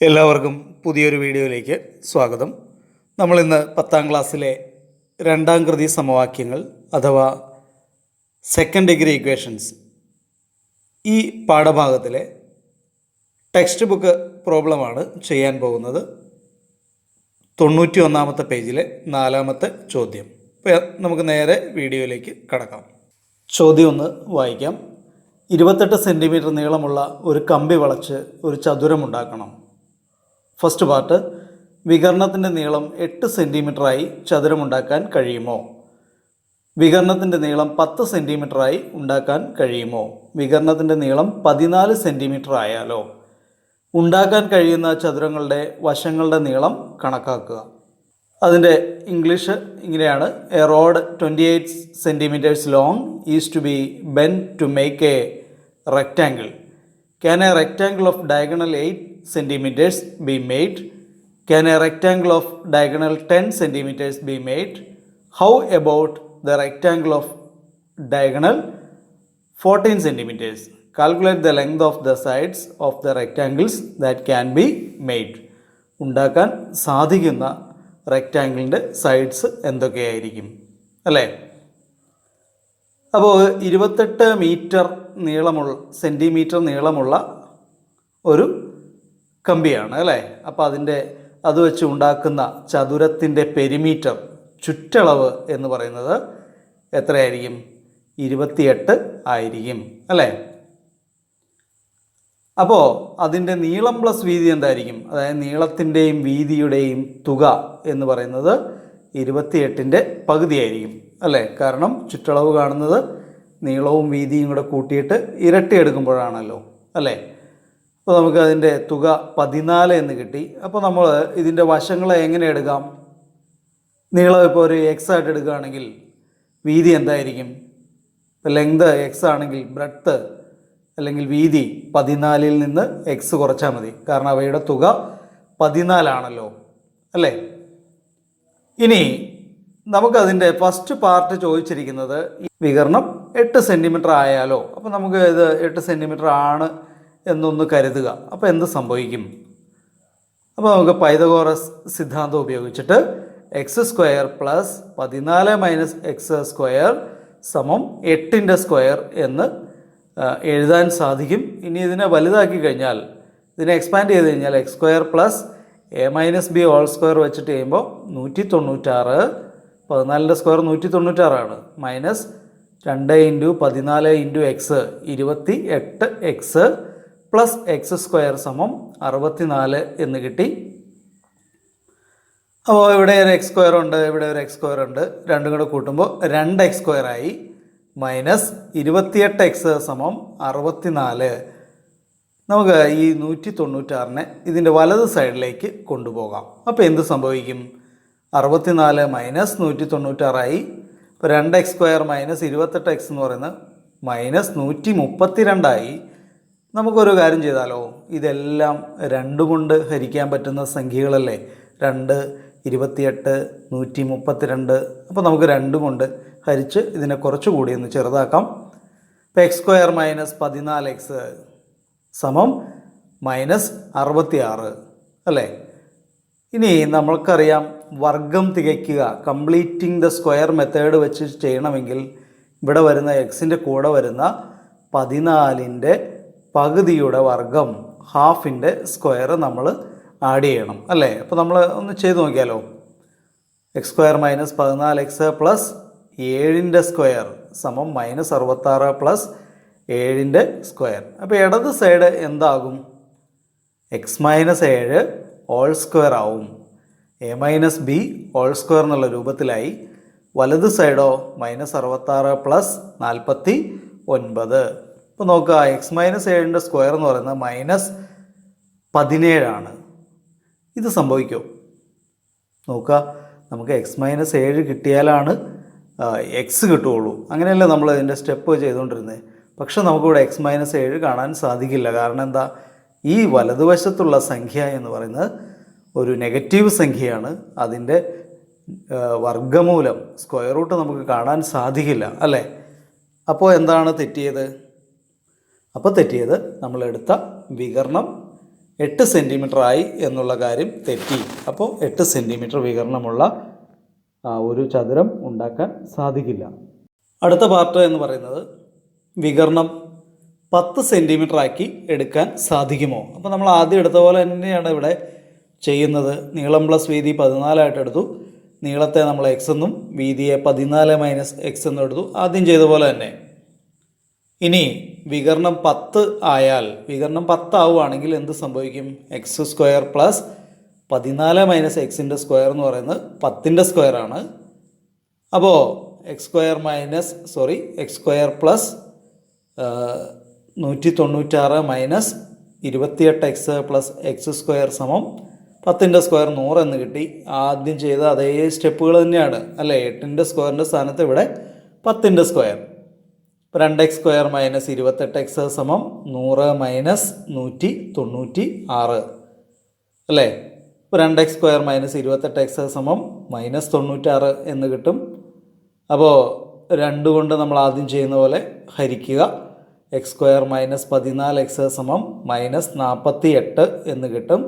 എല്ലാവർക്കും പുതിയൊരു വീഡിയോയിലേക്ക് സ്വാഗതം. നമ്മൾ നമ്മളിന്ന് പത്താം ക്ലാസ്സിലെ രണ്ടാം കൃതി സമവാക്യങ്ങൾ അഥവാ സെക്കൻഡ് ഡിഗ്രി ഇക്വേഷൻസ് ഈ പാഠഭാഗത്തിലെ ടെക്സ്റ്റ് ബുക്ക് പ്രോബ്ലമാണ് ചെയ്യാൻ പോകുന്നത്. തൊണ്ണൂറ്റി ഒന്നാമത്തെ പേജിലെ നാലാമത്തെ ചോദ്യം. നമുക്ക് നേരെ വീഡിയോയിലേക്ക് കടക്കാം. ചോദ്യം ഒന്ന് വായിക്കാം. ഇരുപത്തെട്ട് സെന്റിമീറ്റർ നീളമുള്ള ഒരു കമ്പി വളച്ച് ഒരു ചതുരമുണ്ടാക്കണം ഫസ്റ്റ് പാർട്ട് വികരണത്തിന്റെ നീളം എട്ട് സെന്റിമീറ്ററായി ചതുരമുണ്ടാക്കാൻ കഴിയുമോ? വികരണത്തിന്റെ നീളം പത്ത് സെന്റിമീറ്ററായി ഉണ്ടാക്കാൻ കഴിയുമോ? വികരണത്തിന്റെ നീളം പതിനാല് സെന്റിമീറ്റർ ആയാലോ ഉണ്ടാക്കാൻ കഴിയുന്ന ചതുരങ്ങളുടെ വശങ്ങളുടെ നീളം കണക്കാക്കുക. അതിന്റെ ഇംഗ്ലീഷ് ഇങ്ങനെയാണ്. A rod twenty eight centimeters long is to be bent to make a rectangle can a rectangle of diagonal eight centimeters be made can a rectangle of diagonal ten centimeters be made how about the rectangle of diagonal fourteen centimeters calculate the length of the sides of the rectangles that can be made ഉണ്ടാക്കാൻ സാധിക്കുന്ന റെക്റ്റാങ്കിളിന്റെ sides എന്തൊക്കെയായിരിക്കും? അല്ലേ? അപ്പോൾ ഇരുപത്തെട്ട് metre നീളമുള്ള centimetre നീളമുള്ള ഒരു കമ്പിയാണ് അല്ലേ? അപ്പോൾ അതിന്റെ അത് വെച്ച് ഉണ്ടാക്കുന്ന ചതുരത്തിന്റെ പെരിമീറ്റർ ചുറ്റളവ് എന്ന് പറയുന്നത് എത്രയായിരിക്കും? ഇരുപത്തിയെട്ട് ആയിരിക്കും അല്ലേ? അപ്പോൾ അതിന്റെ നീളം പ്ലസ് വീതി എന്തായിരിക്കും? അതായത് നീളത്തിന്റെയും വീതിയുടെയും തുക എന്ന് പറയുന്നത് ഇരുപത്തിയെട്ടിന്റെ പകുതിയായിരിക്കും അല്ലേ? കാരണം ചുറ്റളവ് കാണുന്നത് നീളവും വീതിയും കൂടെ കൂട്ടിയിട്ട് ഇരട്ടി എടുക്കുമ്പോഴാണല്ലോ അല്ലേ? അപ്പോൾ നമുക്ക് അതിന്റെ തുക പതിനാല് എന്ന് കിട്ടി. അപ്പോൾ നമ്മൾ ഇതിന്റെ വശങ്ങളെ എങ്ങനെ എടുക്കാം? നീളം ഇപ്പോൾ ഒരു എക്സ് ആയിട്ട് എടുക്കുകയാണെങ്കിൽ വീതി എന്തായിരിക്കും? ഇപ്പോൾ ലെങ്ത് എക്സ് ആണെങ്കിൽ ബ്രെഡ്ത്ത് അല്ലെങ്കിൽ വീതി പതിനാലിൽ നിന്ന് എക്സ് കുറച്ചാൽ മതി. കാരണം അവയുടെ തുക പതിനാലാണല്ലോ. അല്ലേ? ഇനി നമുക്കതിന്റെ ഫസ്റ്റ് പാർട്ട് ചോദിച്ചിരിക്കുന്നത് വികരണം എട്ട് സെന്റിമീറ്റർ ആയാലോ? അപ്പോൾ നമുക്ക് ഇത് എട്ട് സെന്റിമീറ്റർ ആണ് എന്നൊന്ന് കരുതുക. അപ്പോൾ എന്ത് സംഭവിക്കും? അപ്പോൾ നമുക്ക് പൈതഗോറസ് സിദ്ധാന്തം ഉപയോഗിച്ചിട്ട് എക്സ് സ്ക്വയർ പ്ലസ് പതിനാല് മൈനസ് എക്സ് സ്ക്വയർ സമം എട്ടിന്റെ സ്ക്വയർ എന്ന് എഴുതാൻ സാധിക്കും. ഇനി ഇതിനെ വലുതാക്കി കഴിഞ്ഞാൽ ഇതിനെ എക്സ്പാൻഡ് ചെയ്ത് കഴിഞ്ഞാൽ x square plus a minus b whole square വെച്ചിട്ട് ചെയ്യുമ്പോൾ നൂറ്റി തൊണ്ണൂറ്റാറ് പതിനാലിന്റെ സ്ക്വയർ നൂറ്റി തൊണ്ണൂറ്റാറാണ് മൈനസ് രണ്ട് ഇന്റു പതിനാല് ഇന്റു എക്സ് ഇരുപത്തി എട്ട് എക്സ് പ്ലസ് എക്സ് സ്ക്വയർ സമം അറുപത്തിനാല് എന്ന് കിട്ടി. അപ്പോൾ ഇവിടെ ഒരു എക്സ് സ്ക്വയർ ഉണ്ട് ഇവിടെ ഒരു എക്സ് സ്ക്വയർ ഉണ്ട്. രണ്ടും കൂടെ കൂട്ടുമ്പോൾ രണ്ട് എക്സ് സ്ക്വയർ ആയി. മൈനസ് ഇരുപത്തിയെട്ട് എക്സ് സമം അറുപത്തിനാല്. നമുക്ക് ഈ നൂറ്റി തൊണ്ണൂറ്റാറിനെ ഇതിന്റെ വലത് സൈഡിലേക്ക് കൊണ്ടുപോകാം. അപ്പോൾ എന്ത് സംഭവിക്കും? അറുപത്തിനാല് മൈനസ് നൂറ്റി തൊണ്ണൂറ്റാറായി. ഇപ്പോൾ രണ്ട് എക്സ് സ്ക്വയർ മൈനസ് ഇരുപത്തെട്ട് എക്സ് എന്ന് പറയുന്നത് മൈനസ് നൂറ്റി മുപ്പത്തി രണ്ടായി നമുക്കൊരു കാര്യം ചെയ്താലോ? ഇതെല്ലാം രണ്ട് കൊണ്ട് ഹരിക്കാൻ പറ്റുന്ന സംഖ്യകളല്ലേ? രണ്ട് ഇരുപത്തിയെട്ട് നൂറ്റി മുപ്പത്തിരണ്ട് അപ്പോൾ നമുക്ക് രണ്ട് കൊണ്ട് ഹരിച്ച് ഇതിനെ കുറച്ചുകൂടി ഒന്ന് ചെറുതാക്കാം. ഇപ്പോൾ എക്സ് സ്ക്വയർ മൈനസ് പതിനാല് എക്സ് സമം മൈനസ് അറുപത്തി ആറ് അല്ലേ? ഇനി നമ്മൾക്കറിയാം വർഗം തികയ്ക്കുക കംപ്ലീറ്റിംഗ് ദ സ്ക്വയർ മെത്തേഡ് വെച്ച് ചെയ്യണമെങ്കിൽ ഇവിടെ വരുന്ന എക്സിന്റെ കൂടെ വരുന്ന പതിനാലിന്റെ പകുതിയുടെ വർഗം ഹാഫിന്റെ സ്ക്വയർ നമ്മൾ ആഡ് ചെയ്യണം അല്ലേ? അപ്പോൾ നമ്മൾ ഒന്ന് ചെയ്ത് നോക്കിയാലോ? എക്സ് സ്ക്വയർ മൈനസ് പതിനാല് എക്സ് പ്ലസ് ഏഴിന്റെ സ്ക്വയർ സമം മൈനസ് അറുപത്താറ് പ്ലസ് ഏഴിന്റെ സ്ക്വയർ. അപ്പോൾ ഇടത് സൈഡ് എന്താകും? എക്സ് മൈനസ് ഏഴ് ഓൾ സ്ക്വയർ ആവും. A minus b whole square എന്നുള്ള രൂപത്തിലായി വലത് സൈഡോ മൈനസ് അറുപത്താറ് പ്ലസ് നാൽപ്പത്തി ഒൻപത്. ഇപ്പോൾ നോക്കുക എക്സ് മൈനസ് ഏഴിന്റെ സ്ക്വയർ എന്ന് പറയുന്നത് മൈനസ് പതിനേഴാണ്. ഇത് സംഭവിക്കും. നോക്കുക നമുക്ക് എക്സ് മൈനസ് ഏഴ് കിട്ടിയാലാണ് എക്സ് കിട്ടുകയുള്ളൂ. അങ്ങനെയല്ലേ നമ്മൾ ഇതിന്റെ സ്റ്റെപ്പ് ചെയ്തുകൊണ്ടിരുന്നത് പക്ഷെ നമുക്കിവിടെ എക്സ് മൈനസ് ഏഴ് കാണാൻ സാധിക്കില്ല. കാരണം എന്താ? ഈ വലതുവശത്തുള്ള സംഖ്യ എന്ന് പറയുന്നത് ഒരു നെഗറ്റീവ് സംഖ്യയാണ്. അതിന്റെ വർഗമൂലം സ്ക്വയർ റൂട്ട് നമുക്ക് കാണാൻ സാധിക്കില്ല അല്ലേ? അപ്പോൾ എന്താണ് തെറ്റിയത്? അപ്പോൾ തെറ്റിയത് നമ്മളെടുത്ത വികരണം എട്ട് ആയി എന്നുള്ള കാര്യം തെറ്റി. അപ്പോൾ എട്ട് സെന്റിമീറ്റർ വികരണമുള്ള ഒരു ചതുരം ഉണ്ടാക്കാൻ സാധിക്കില്ല. അടുത്ത പാർട്ട് എന്ന് പറയുന്നത് വികരണം പത്ത് സെന്റിമീറ്റർ ആക്കി എടുക്കാൻ സാധിക്കുമോ? അപ്പോൾ നമ്മൾ ആദ്യം എടുത്ത പോലെ തന്നെയാണ് ഇവിടെ ചെയ്യുന്നത്. നീളം പ്ലസ് വീതി പതിനാലായിട്ട് എടുത്തു. നീളത്തെ നമ്മൾ എക്സ് എന്നും വീതിയെ പതിനാല് മൈനസ് എക്സ് എന്നും എടുത്തു. ആദ്യം ചെയ്ത പോലെ തന്നെ. ഇനി വികരണം പത്ത് ആയാൽ വികരണം പത്താവുകയാണെങ്കിൽ എന്ത് സംഭവിക്കും? എക്സ് സ്ക്വയർ പ്ലസ് പതിനാല് മൈനസ് എക്സിന്റെ സ്ക്വയർ എന്ന് പറയുന്നത് പത്തിന്റെ ആണ്. അപ്പോൾ x square minus sorry x square plus നൂറ്റി തൊണ്ണൂറ്റാറ് മൈനസ് ഇരുപത്തിയെട്ട് എക്സ് പ്ലസ് എക്സ് സ്ക്വയർ സമം പത്തിന്റെ സ്ക്വയർ നൂറ് എന്ന് കിട്ടി. ആദ്യം ചെയ്ത അതേ സ്റ്റെപ്പുകൾ തന്നെയാണ്. അല്ലേ? എട്ടിന്റെ സ്ക്വയറിന്റെ സ്ഥാനത്ത് ഇവിടെ പത്തിന്റെ സ്ക്വയർ ഇപ്പോൾ രണ്ട് എക്സ് സ്ക്വയർ മൈനസ് ഇരുപത്തെട്ട് എക്സ് സമം നൂറ് മൈനസ് നൂറ്റി തൊണ്ണൂറ്റി ആറ്. അല്ലേ? ഇപ്പോൾ രണ്ട് എക്സ് സ്ക്വയർ മൈനസ് ഇരുപത്തെട്ട് എക്സ് സമം മൈനസ് തൊണ്ണൂറ്റാറ് എന്ന് കിട്ടും. അപ്പോൾ രണ്ട് കൊണ്ട് നമ്മൾ ആദ്യം ചെയ്യുന്ന പോലെ ഹരിക്കുക. എക്സ് സ്ക്വയർ മൈനസ് പതിനാല് എക്സ് സമം മൈനസ് നാൽപ്പത്തി എട്ട് എന്ന് കിട്ടും.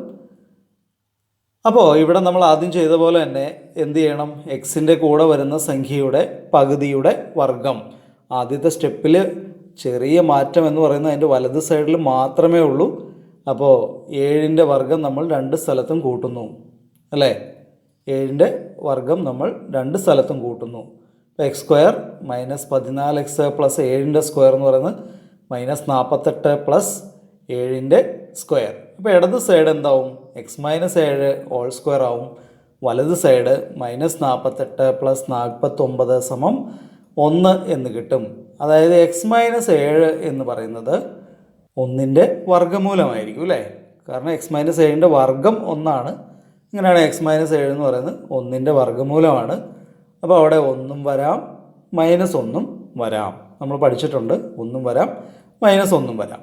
അപ്പോൾ ഇവിടെ നമ്മൾ ആദ്യം ചെയ്ത പോലെ തന്നെ എന്ത് ചെയ്യണം? എക്സിന്റെ കൂടെ വരുന്ന സംഖ്യയുടെ പകുതിയുടെ വർഗം. ആദ്യത്തെ സ്റ്റെപ്പിൽ ചെറിയ മാറ്റം എന്ന് പറയുന്നത് അതിന്റെ വലത് സൈഡിൽ മാത്രമേ ഉള്ളൂ. അപ്പോൾ ഏഴിന്റെ വർഗം നമ്മൾ രണ്ട് സ്ഥലത്തും കൂട്ടുന്നു. അല്ലേ? ഏഴിന്റെ വർഗം നമ്മൾ രണ്ട് സ്ഥലത്തും കൂട്ടുന്നു. അപ്പോൾ എക്സ് സ്ക്വയർ മൈനസ് പതിനാല് എക്സ് പ്ലസ് ഏഴിന്റെ സ്ക്വയർ എന്ന് പറയുന്നത് മൈനസ് നാൽപ്പത്തെട്ട് പ്ലസ് ഏഴിന്റെ സ്ക്വയർ. അപ്പോൾ ഇടത് സൈഡ് എന്താവും? എക്സ് മൈനസ് ഏഴ് ഹോൾ സ്ക്വയർ ആവും. വലത് സൈഡ് മൈനസ് നാൽപ്പത്തെട്ട് പ്ലസ് നാൽപ്പത്തൊമ്പത് സമം ഒന്ന് എന്ന് കിട്ടും. അതായത് എക്സ് മൈനസ് ഏഴ് എന്ന് പറയുന്നത് ഒന്നിന്റെ വർഗമൂലമായിരിക്കും അല്ലേ? കാരണം എക്സ് മൈനസ് ഏഴിന്റെ വർഗം ഒന്നാണ്. ഇങ്ങനെയാണ് എക്സ് മൈനസ് ഏഴ് എന്ന് പറയുന്നത് ഒന്നിന്റെ വർഗമൂലമാണ്. അപ്പോൾ അവിടെ ഒന്നും വരാം മൈനസ് ഒന്നും വരാം. നമ്മൾ പഠിച്ചിട്ടുണ്ട് ഒന്നും വരാം മൈനസ് ഒന്നും വരാം.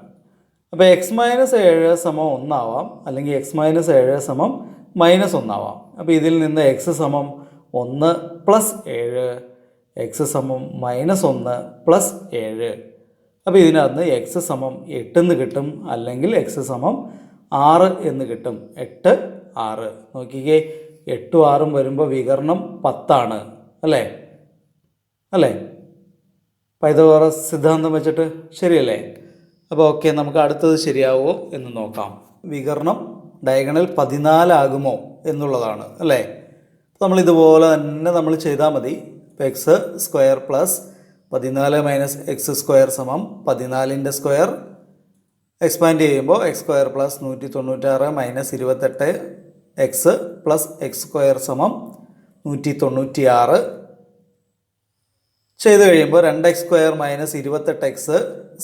അപ്പോൾ എക്സ് മൈനസ് ഏഴ് സമം ഒന്നാവാം അല്ലെങ്കിൽ എക്സ് മൈനസ് ഏഴ് സമം മൈനസ് ഒന്നാവാം. അപ്പോൾ ഇതിൽ നിന്ന് എക്സ് സമം ഒന്ന് പ്ലസ് ഏഴ് എക്സ് സമം മൈനസ് ഒന്ന് പ്ലസ് ഏഴ്. അപ്പോൾ ഇതിനകത്ത് എക്സ് സമം എട്ടെന്ന് കിട്ടും അല്ലെങ്കിൽ എക്സ് സമം ആറ് എന്ന് കിട്ടും. എട്ട് ആറ്. നോക്കിക്കേ എട്ടും ആറും വരുമ്പോൾ വികരണം പത്താണ് അല്ലേ? അല്ലേ? പൈതകോറസ് സിദ്ധാന്തം വെച്ചിട്ട് ശരിയല്ലേ? അപ്പോൾ ഓക്കെ നമുക്ക് അടുത്തത് ശരിയാവുമോ എന്ന് നോക്കാം. വികരണം ഡയഗണൽ പതിനാലാകുമോ എന്നുള്ളതാണ് അല്ലേ? നമ്മൾ ഇതുപോലെ തന്നെ നമ്മൾ ചെയ്താൽ മതി. ഇപ്പോൾ എക്സ് സ്ക്വയർ പ്ലസ് പതിനാല് മൈനസ് എക്സ് സ്ക്വയർ സമം പതിനാലിന്റെ സ്ക്വയർ. എക്സ്പാൻഡ് ചെയ്യുമ്പോൾ എക്സ് സ്ക്വയർ പ്ലസ് നൂറ്റി തൊണ്ണൂറ്റാറ് മൈനസ് ഇരുപത്തെട്ട് എക്സ് പ്ലസ് എക്സ് സ്ക്വയർ സമം നൂറ്റി തൊണ്ണൂറ്റിയാറ് ചെയ്ത് കഴിയുമ്പോൾ രണ്ട് എക്സ് സ്ക്വയർ മൈനസ് ഇരുപത്തെട്ട് എക്സ്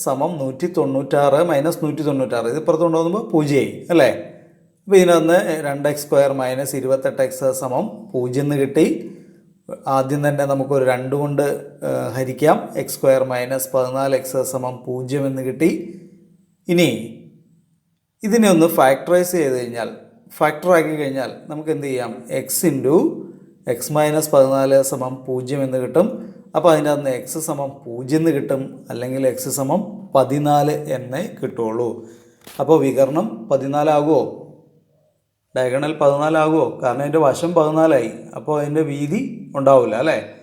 സമം നൂറ്റി തൊണ്ണൂറ്റാറ് മൈനസ് നൂറ്റി തൊണ്ണൂറ്റാറ് ഇത് ഇപ്പുറത്ത് കൊണ്ടുപോകുമ്പോൾ പൂജ്യമായി അല്ലേ? അപ്പോൾ ഇതിനൊന്ന് രണ്ട് എക്സ് സ്ക്വയർ മൈനസ് ഇരുപത്തെട്ട് എക്സ് സമം പൂജ്യം എന്ന് കിട്ടി. ആദ്യം തന്നെ നമുക്കൊരു രണ്ട് കൊണ്ട് ഹരിക്കാം. എക്സ് സ്ക്വയർ മൈനസ് പതിനാല് എക്സ് സമം പൂജ്യം എന്ന് കിട്ടി. ഇനി ഇതിനെ ഒന്ന് ഫാക്ടറൈസ് ചെയ്ത് കഴിഞ്ഞാൽ ഫാക്ടറാക്കി കഴിഞ്ഞാൽ നമുക്ക് എന്ത് ചെയ്യാം? എക്സ് ഇന്റു എക്സ് മൈനസ് പതിനാല് സമം പൂജ്യം എന്ന് കിട്ടും. അപ്പോൾ അതിന്റെ അകത്ത് എക്സ് സമം പൂജ്യം എന്ന് കിട്ടും അല്ലെങ്കിൽ എക്സ് സമം പതിനാല് എന്നേ കിട്ടുള്ളൂ. അപ്പോൾ വികരണം പതിനാലാകുമോ ഡയഗണൽ പതിനാലാകുമോ കാരണം അതിന്റെ വശം പതിനാലായി. അപ്പോൾ അതിന്റെ വീതി ഉണ്ടാവില്ല അല്ലേ?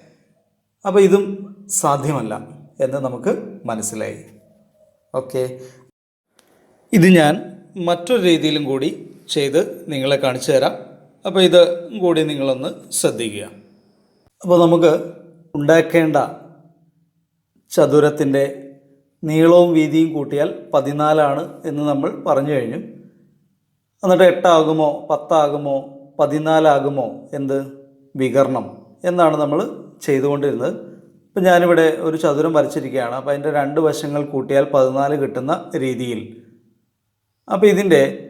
അപ്പോൾ ഇതും സാധ്യമല്ല എന്ന് നമുക്ക് മനസ്സിലായി. ഓക്കെ. ഇത് ഞാൻ മറ്റൊരു രീതിയിലും കൂടി ചെയ്ത് നിങ്ങളെ കാണിച്ചു തരാം. അപ്പോൾ ഇത് കൂടി നിങ്ങളൊന്ന് ശ്രദ്ധിക്കുക. അപ്പോൾ നമുക്ക് ഉണ്ടാക്കേണ്ട ചതുരത്തിന്റെ നീളവും വീതിയും കൂട്ടിയാൽ പതിനാലാണ് എന്ന് നമ്മൾ പറഞ്ഞു കഴിഞ്ഞു. എന്നിട്ട് എട്ടാകുമോ പത്താകുമോ പതിനാലാകുമോ എന്ത്? വികരണം എന്നാണ് നമ്മൾ ചെയ്തുകൊണ്ടിരുന്നത്. ഇപ്പം ഞാനിവിടെ ഒരു ചതുരം വരച്ചിരിക്കുകയാണ്. അപ്പോൾ അതിന്റെ രണ്ട് വശങ്ങൾ കൂട്ടിയാൽ പതിനാല് കിട്ടുന്ന രീതിയിൽ. അപ്പോൾ ഇതിന്റെ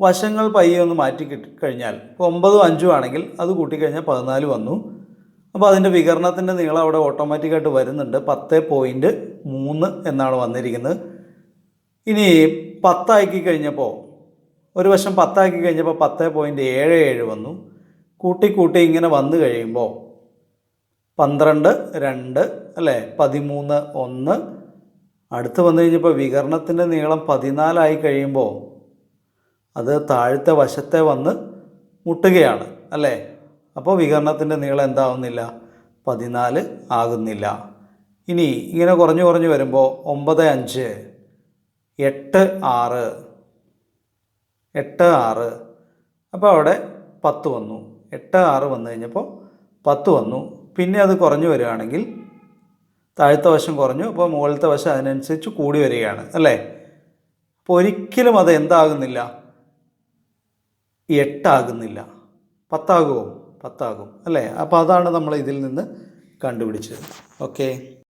വശങ്ങൾ പയ്യെ ഒന്ന് മാറ്റി കഴിഞ്ഞാൽ ഇപ്പോൾ ഒമ്പതും അഞ്ചും ആണെങ്കിൽ അത് കൂട്ടിക്കഴിഞ്ഞാൽ പതിനാല് വന്നു. അപ്പോൾ അതിന്റെ വികരണത്തിന്റെ നീളം അവിടെ ഓട്ടോമാറ്റിക്കായിട്ട് വരുന്നുണ്ട്. പത്ത് പോയിന്റ് മൂന്ന് എന്നാണ് വന്നിരിക്കുന്നത്. ഇനി പത്താക്കി കഴിഞ്ഞപ്പോൾ ഒരു വശം പത്താക്കി കഴിഞ്ഞപ്പോൾ പത്ത് പോയിന്റ് ഏഴ് ഏഴ് വന്നു. കൂട്ടി കൂട്ടി ഇങ്ങനെ വന്നു കഴിയുമ്പോൾ പന്ത്രണ്ട് രണ്ട് അല്ലേ? പതിമൂന്ന് ഒന്ന്. അടുത്ത് വന്നു കഴിഞ്ഞപ്പോൾ വികരണത്തിന്റെ നീളം പതിനാലായി കഴിയുമ്പോൾ അത് താഴത്തെ വശത്തെ വന്ന് മുട്ടുകയാണ് അല്ലേ? അപ്പോൾ വികരണത്തിന്റെ നീളം എന്താവുന്നില്ല? പതിനാല് ആകുന്നില്ല. ഇനി ഇങ്ങനെ കുറഞ്ഞു കുറഞ്ഞു വരുമ്പോൾ ഒമ്പത് അഞ്ച് എട്ട് ആറ് എട്ട് ആറ്. അപ്പോൾ അവിടെ പത്ത് വന്നു. എട്ട് ആറ് വന്നു കഴിഞ്ഞപ്പോൾ പത്ത് വന്നു. പിന്നെ അത് കുറഞ്ഞു വരികയാണെങ്കിൽ താഴത്തെ വശം കുറഞ്ഞു. അപ്പോൾ മുകളിലത്തെ വശം അതിനനുസരിച്ച് കൂടി വരികയാണ്. അല്ലേ? അപ്പോൾ ഒരിക്കലും അത് എന്താകുന്നില്ല? എട്ടാകുന്നില്ല. പത്താകുമോ? പത്താകും. അല്ലേ? അപ്പോൾ അതാണ് നമ്മൾ ഇതിൽ നിന്ന് കണ്ടുപിടിച്ചത്. ഓക്കെ.